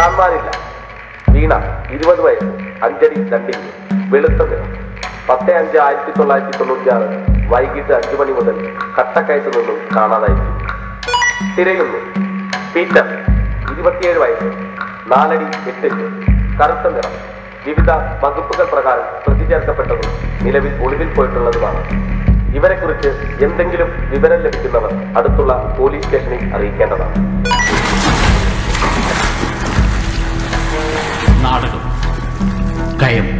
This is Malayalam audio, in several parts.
കാണാനില്ല വീണ ഇരുപത് വയസ്സ് അഞ്ചടി രണ്ടിഞ്ച് വെളുത്ത നിറം. പത്ത് അഞ്ച് ആയിരത്തി തൊള്ളായിരത്തി തൊണ്ണൂറ്റി ആറ് വൈകിട്ട് അഞ്ചു മണി മുതൽ കട്ടക്കയത്ത് നിന്നും കാണാതായിരിക്കും. തിരയുന്നു. പീറ്റർ ഇരുപത്തിയേഴ് വയസ്സ് നാലടി എട്ടിഞ്ച് കറുത്ത നിറം. വിവിധ വകുപ്പുകൾ പ്രകാരം പ്രതി ചേർക്കപ്പെട്ടതും നിലവിൽ ഒളിവിൽ പോയിട്ടുള്ളതുമാണ്. ഇവരെക്കുറിച്ച് എന്തെങ്കിലും വിവരം ലഭിക്കുന്നവർ അടുത്തുള്ള പോലീസ് സ്റ്റേഷനിൽ അറിയിക്കേണ്ടതാണ്. നാടകം. കയം.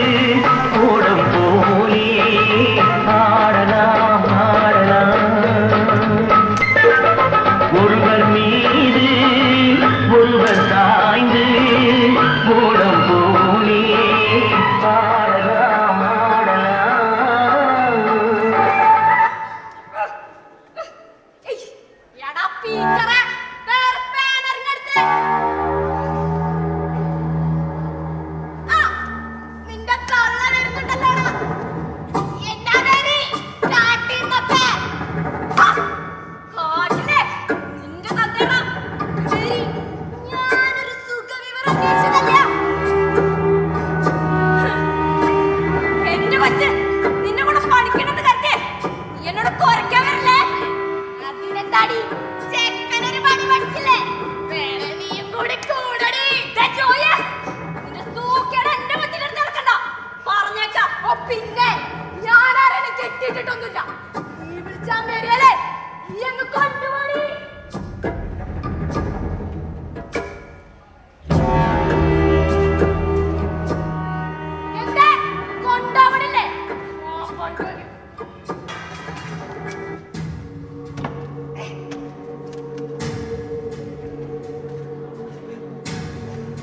ఇంకా కళ్ళ పెట్టుకుంటా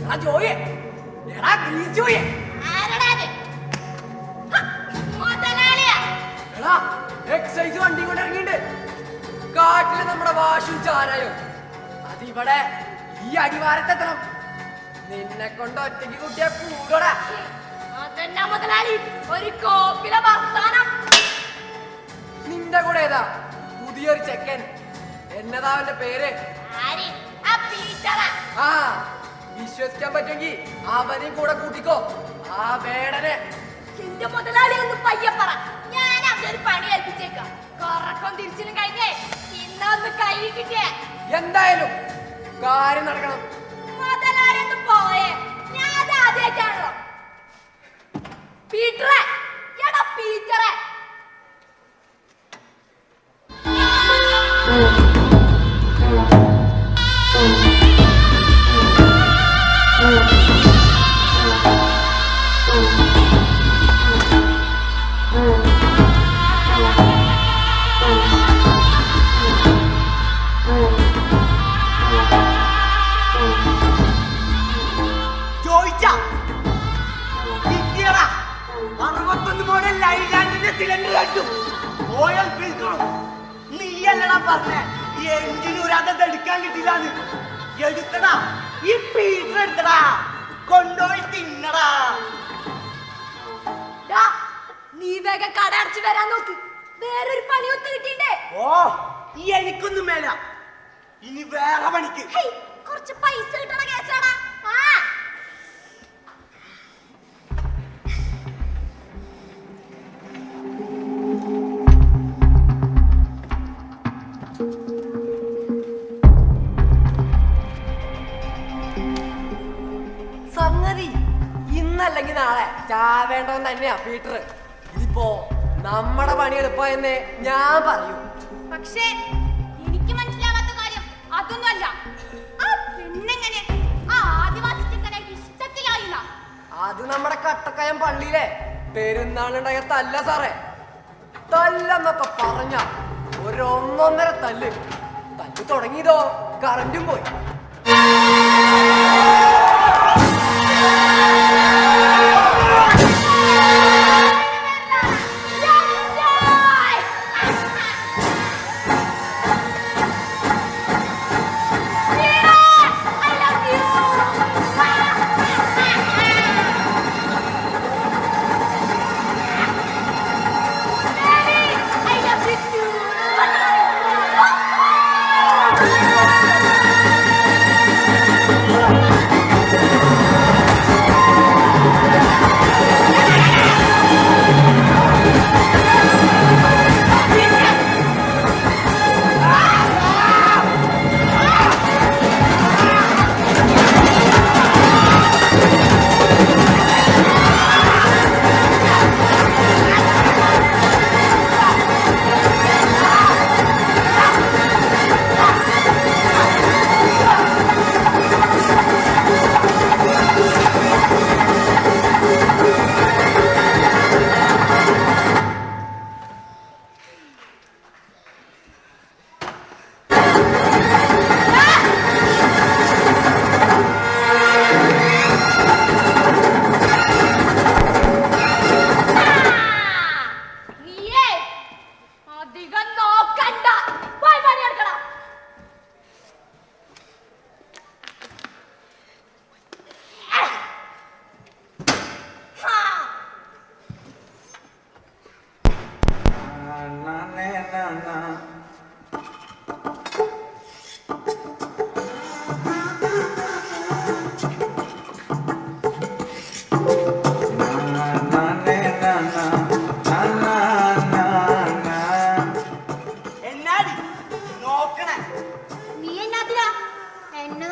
എടാ ജോയെ. എടാ അത്? എടാ എക്സൈസ് വണ്ടി കൊണ്ട് ഇറങ്ങിണ്ട് കാട്ടിൽ നമ്മുടെ വാശും ചാരായോ. അതിവിടെ ഈ അടിവാരത്തെത്തണം നിന്നെ കൊണ്ട് ഒറ്റയ്ക്ക് കുട്ടിയെ കൂടോടാ അതെന്നാ മുതലാളി ഒരു കോപ്പിലെ വർത്താനം. നിന്റെ കൂടെ ഏതാ? പുതിയൊരു ചെക്കൻ. എന്നതാ അവന്റെ പേര്? ആ വിശ്വസിക്കാൻ പറ്റുമെങ്കിൽ അവനെയും കൂടെ കൂട്ടിക്കോ. ആ വേടനെ. എന്റെ മുതലാളി ഒന്ന് പയ്യെ പറ. ഞാൻ അവനൊരു പണി ഏൽപ്പിച്ചേക്കാം. കറക്കം തിരിച്ചിലും കഴിഞ്ഞേ. ഇന്നൊന്ന് കൈ കിട്ടിയേ. എന്തായാലും കാര്യം നടക്കണം. മുതലാളി ഒന്ന് പോയേ. ഞാൻ ആദ്യമായിട്ടാണല്ലോ. പീറ്ററെ. പറയേണ്ടവൻ തന്നെയാ പീറ്റർ ഇതിപ്പോ നമ്മടെ പണി എളുപ്പമെന്ന് ഞാൻ പറയൂ. പക്ഷേ എനിക്ക് മനസ്സിലാവാത്ത കാര്യം അതൊന്നുമല്ല. ആ ആ ആദിവാസി ഇഷ്ടത്തിലായില്ല. അത് നമ്മുടെ കട്ടക്കയം പള്ളിയിലെ പെരുന്നാളുണ്ടായ തല്ല സാറേ. തല്ലെന്നൊക്കെ പറഞ്ഞ ഒരൊന്നൊന്നര തല്ല്. തല്ല് തുടങ്ങിയതോ കറണ്ടും പോയി.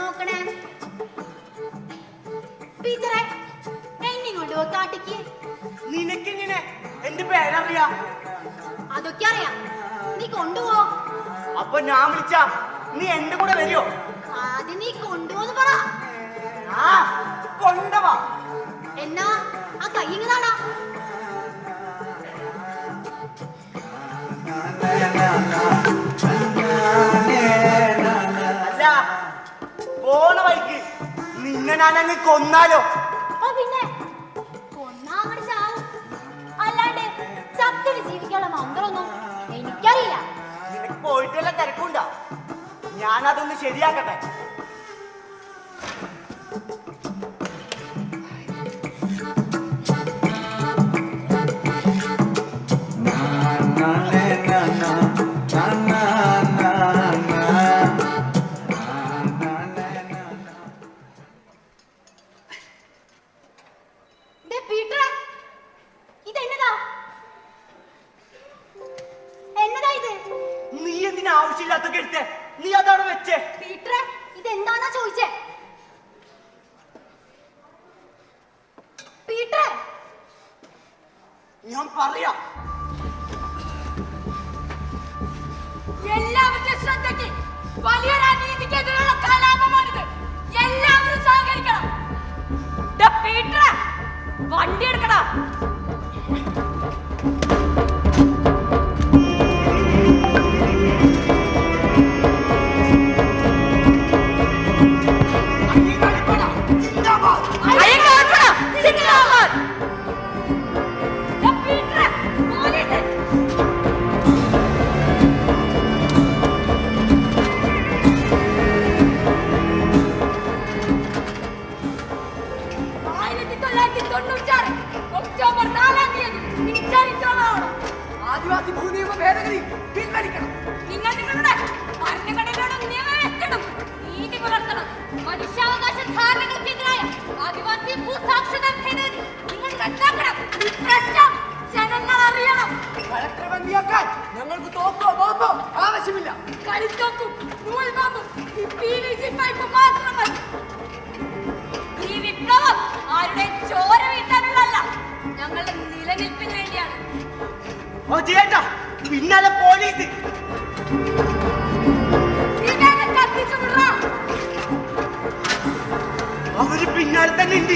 നോക്കണേ ടീച്ചറെ എന്നെ കൊണ്ടുപോ കാട്ടിക്ക് നിനക്കിങ്ങനെ എന്റെ പേരറിയാ? അതൊക്കെ അറിയാ. നീ കൊണ്ടുപോ. അപ്പൊ ഞാൻ വിളിച്ച നീ എന്റെ കൂടെ വരുമോ ആദ്യം നീ കൊണ്ടുപോന്ന് പറ. കൊണ്ടവാ. എന്നാ ആ കൈ ഇങ്ങനെ ഞാൻ കൊന്നാലോ? പിന്നെ. അല്ലാണ്ട് എനിക്കറിയില്ല. നിനക്ക് പോയിട്ടുള്ള തിരക്കുണ്ടോ? ഞാനതൊന്ന് ശരിയാക്കട്ടെ. പിന്നാലെ പോലീസ്. അവർ പിന്നാലെ തന്നെ ഉണ്ട്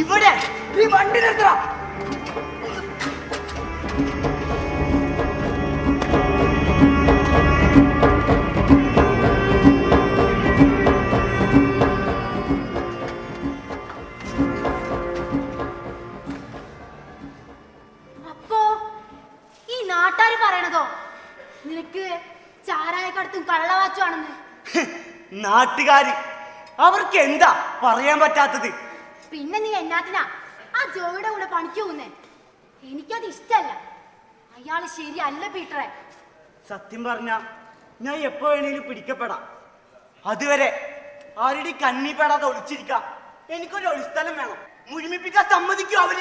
ഇവിടെ ഈ വണ്ടി നിർത്തണം നാട്ടുകാര്. അവർക്ക് എന്താ പറയാൻ പറ്റാത്തത്? പിന്നെ നീ എന്നാത്തിനാ ആ ജോയുടെ കൂടെ പണിക്ക് പോകുന്നേ? എനിക്കത് ഇഷ്ടല്ല. അയാൾ ശരിയല്ല പീറ്ററെ. സത്യം പറഞ്ഞ ഞാൻ എപ്പോ വേണേലും പിടിക്കപ്പെടാം. അതുവരെ ആരുടെ കണ്ണി പെടാതെ ഒളിച്ചിരിക്കാം. എനിക്കൊരു ഒളിസ്ഥലം വേണം. മുഴുമിപ്പിക്കാൻ സമ്മതിക്കും അവർ.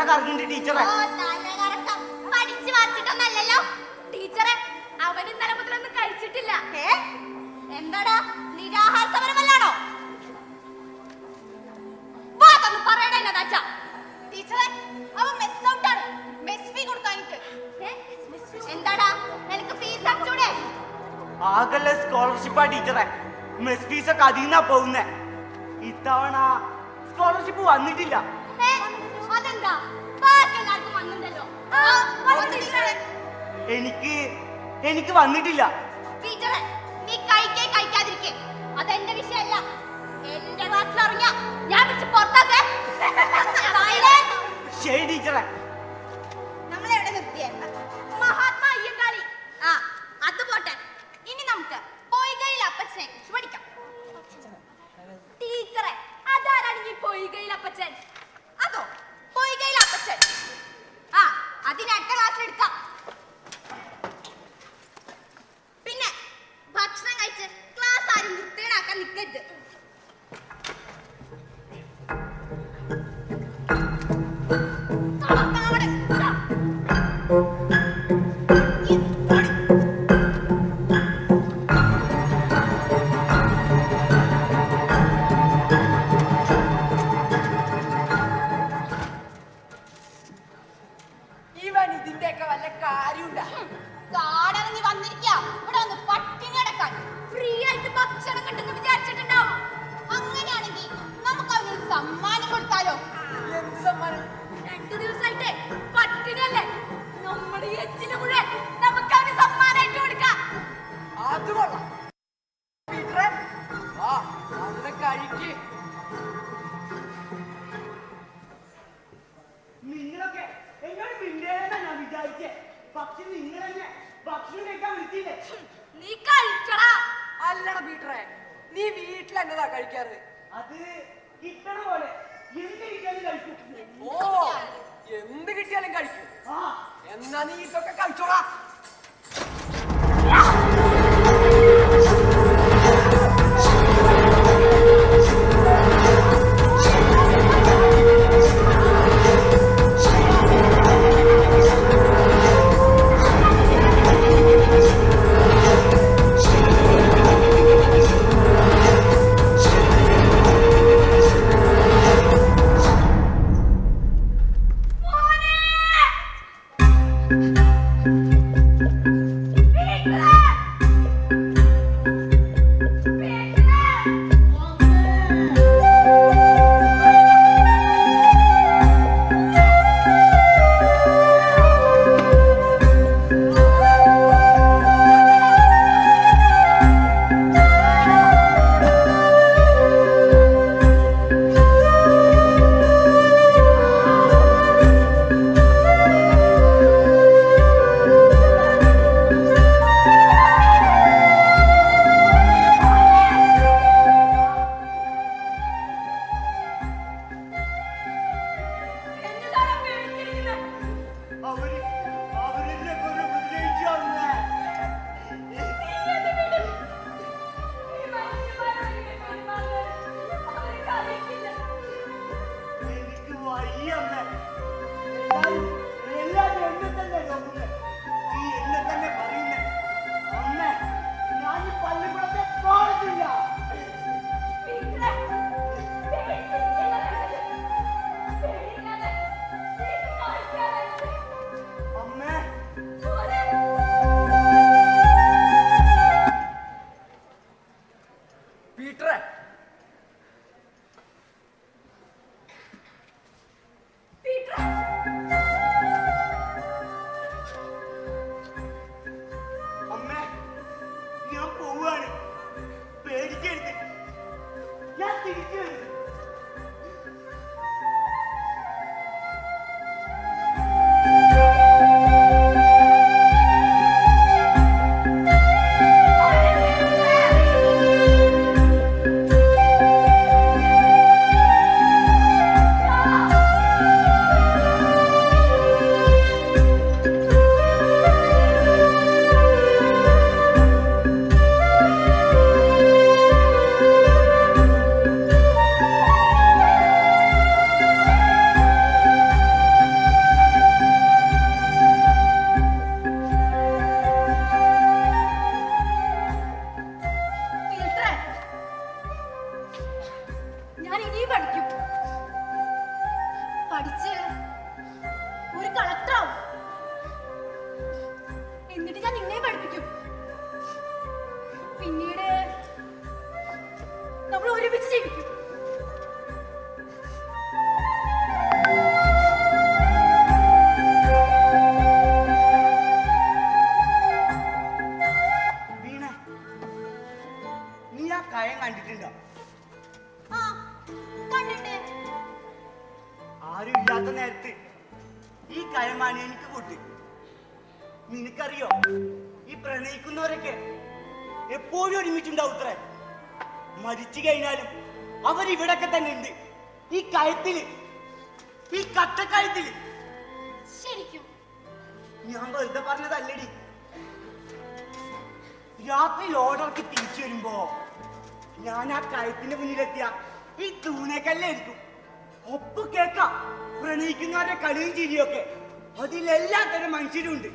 തല കറങ്ങുന്നുണ്ട് ടീച്ചറെ. പഠിച്ച് വായിച്ചിട്ടൊന്നല്ലല്ലോ. ടീച്ചറെ അവൻ ഇന്നലെ മുതലൊന്നും കഴിച്ചിട്ടില്ല. എന്താടാ? നിരാഹാര സമരമല്ലാണോ ടീച്ചറെ അവൻ മെസ് ഔട്ടാണ് മെസ് ഫീ കൊടുക്കാനിട്ട് എന്താടാ? നിനക്ക് ഫീസ് അടച്ചൂടെ? ആകല്ല സ്കോളർഷിപ്പാ ടീച്ചറെ. മെസ് ഫീസ് ഒക്കെ അതിൽ പോകുന്നേ. ഇത്തവണ സ്കോളർഷിപ്പ് വന്നിട്ടില്ല. അതെന്താ? ബാക്കി എല്ലാവർക്കും വന്നിട്ടുണ്ടല്ലോ. ആ, വന്നു ടീച്ചറെ. എനിക്ക് എനിക്ക് വന്നിട്ടില്ല. ടീച്ചറെ നീ കഴിക്കേ കഴിക്കാതിരിക്കേ. അതെന്റെ വിഷയമല്ല. എന്റെ ക്ലാസ്സിൽ അറിഞ്ഞ ഞാൻ വിളിച്ച് പുറത്താക്കേ. Silence. ശരി ടീച്ചറെ. നിർത്തിയേ? മഹാത്മാ അയ്യങ്കാളി ആ അത് പോട്ടെ. ഇനി നമുക്ക് പൊയ്കയിൽ അപ്പച്ചനെ കുറിച്ച് പഠിക്കാം. ടീച്ചറെ പൊയ്കയിൽ അപ്പച്ചൻ? പൊയ്കയിൽ അപ്പച്ചൻ ആ അതിന് അടുത്ത ക്ലാസ്സിൽ എടുക്കാം. പിന്നെ ഭക്ഷണം കഴിച്ച് ക്ലാസ് ആരും വൃത്തികേടാക്കാൻ നിൽക്കരുത് കാര്യമുണ്ടാ കാടിറങ്ങി വന്നിരിക്കാ. ഈ കട്ടക്കഴുത്തിൽ ശരിക്കും. ഞാൻ വെറുതെ പറഞ്ഞതല്ലടി. രാത്രി ലോഡർക്ക് തിരിച്ചു വരുമ്പോ ഞാൻ ആ കഴുത്തിന്റെ മുന്നിലെത്തിയ ഈ തൂണേക്കല്ലായിരിക്കും. ഒപ്പ് കേക്കാം. പ്രണയിക്കുന്നവരുടെ കളിയും ചിരിയൊക്കെ. അതിലെല്ലാ തരം മനുഷ്യരുണ്ട്.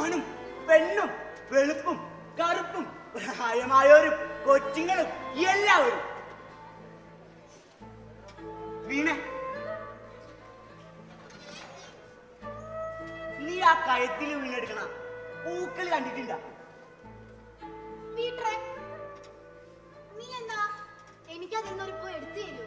ആണും പെണ്ണും വെളുപ്പും കറുപ്പും പ്രായമായവരും കൊച്ചുങ്ങളും എല്ലാവരും. വീണേ. നീ ആ കഴുത്തിൽ വീണെടുക്കണ. പൂക്കൾ കണ്ടിട്ടില്ല. എനിക്കതിന്നൊരു നീ എന്താ? പൂ എടുത്തു തരുമോ?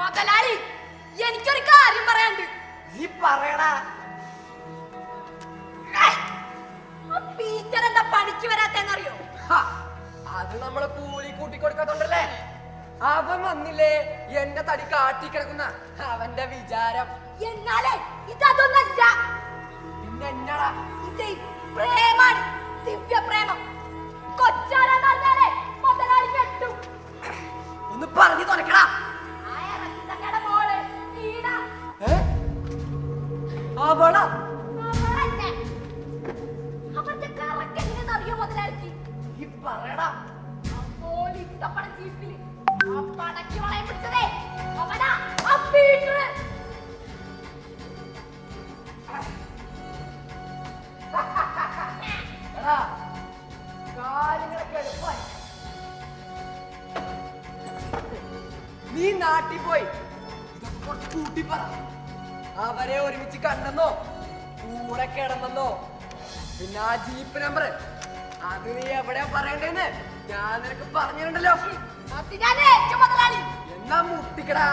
മുതലാളി എനിക്കൊരു കാര്യം പറയാണ്ട് നീ പറയടാ. ടീച്ചർ എന്താ പണിക്ക് വരാത്തെന്നറിയോ അത് നമ്മൾ കൂലി കൂട്ടി കൊടുക്കാത്തോണ്ടല്ലേ അവൻ വന്നില്ലേ എന്റെ തടി കാട്ടി കിടക്കുന്ന അവന്റെ വിചാരം. എന്നാലേ ഇതൊന്നല്ല പിന്നെ എന്നാടാ? ഇത് പ്രേമാണ് ദിവ്യ പ്രേമം കൊച്ചാരാ പറഞ്ഞാലേ മുതലാളി ഒന്ന് പറഞ്ഞു തുറക്കടാ. അവള അവന്റെ കറക്റ്റ് എങ്ങനെയെന്ന് അറിയോ മുതലാളിക്ക്? ഈ പറയണ അപ്പോലിട്ടപ്പണ ജീപ്പിൽ ആ പടക്ക് വളയം പിടിച്ചതേ. അവനാ ആ പീറ്റർ നീ നാട്ടിൽ പോയി. ഇതൊക്കെ കുറച്ച് കൂട്ടി പറ. അവരെ ഒരുമിച്ച് കണ്ടെന്നോ? കൂടെ കിടന്നെന്നോ? പിന്നെ ആ ജീപ്പ് നമ്പർ അത് നീ എവിടെയാ പറയണ്ടെന്ന്? ഞാൻ നിനക്ക് പറഞ്ഞിട്ടുണ്ടല്ലോ എന്നാ മുട്ടിക്കടാ.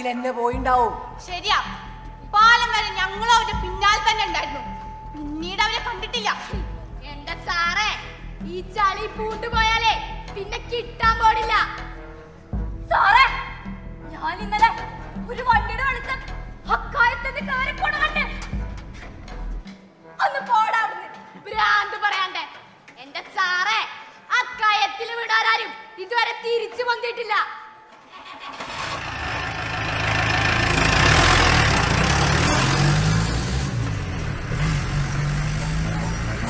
കയത്തിൽ എന്നെ പോയിണ്ടാവും. ശരിയാ. പാലം വരെ ഞങ്ങളും അവന്റെ പിന്നാലെ തന്നെ ഉണ്ടായിരുന്നു. പിന്നീട് അവരെ കണ്ടിട്ടില്ല. എന്റെ സാറേ ഈ ചളി പൂണ്ടുപോയാലേ പിന്നെ കിട്ടാൻ പാടില്ല. സാറേ ഞാൻ ഇന്നലെ ഒരു വണ്ടിയുടെ വെളുത്ത് അക്കായത്തിന് കയറി പോണ കണ്ട്. ഒന്ന് പോടാ ഭ്രാന്ത് പറയാണ്ടേ. എന്റെ സാറേ അക്കായത്തിൽ വിടാരും ഇതുവരെ തിരിച്ചു വന്നിട്ടില്ല സാറേ വേണ്ട ജീപ്പ്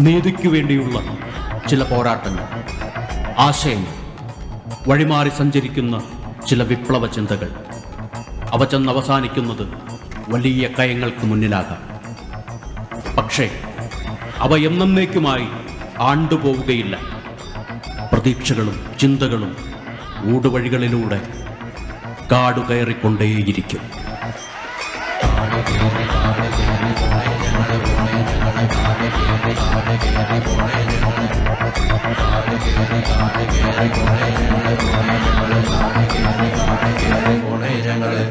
നീതിക്കു വേണ്ടിയുള്ള ചില പോരാട്ടങ്ങൾ ആശയങ്ങൾ വഴിമാറി സഞ്ചരിക്കുന്ന ചില വിപ്ലവ ചിന്തകൾ. അവ ചെന്ന് അവസാനിക്കുന്നത് വലിയ കയങ്ങൾക്ക് മുന്നിലാകാം. പക്ഷേ അവ എന്നേക്കുമായി ആണ്ടുപോവുകയില്ല. പ്രതീക്ഷകളും ചിന്തകളും ഊടുവഴികളിലൂടെ കാടുകയറിക്കൊണ്ടേയിരിക്കും ഞങ്ങളെ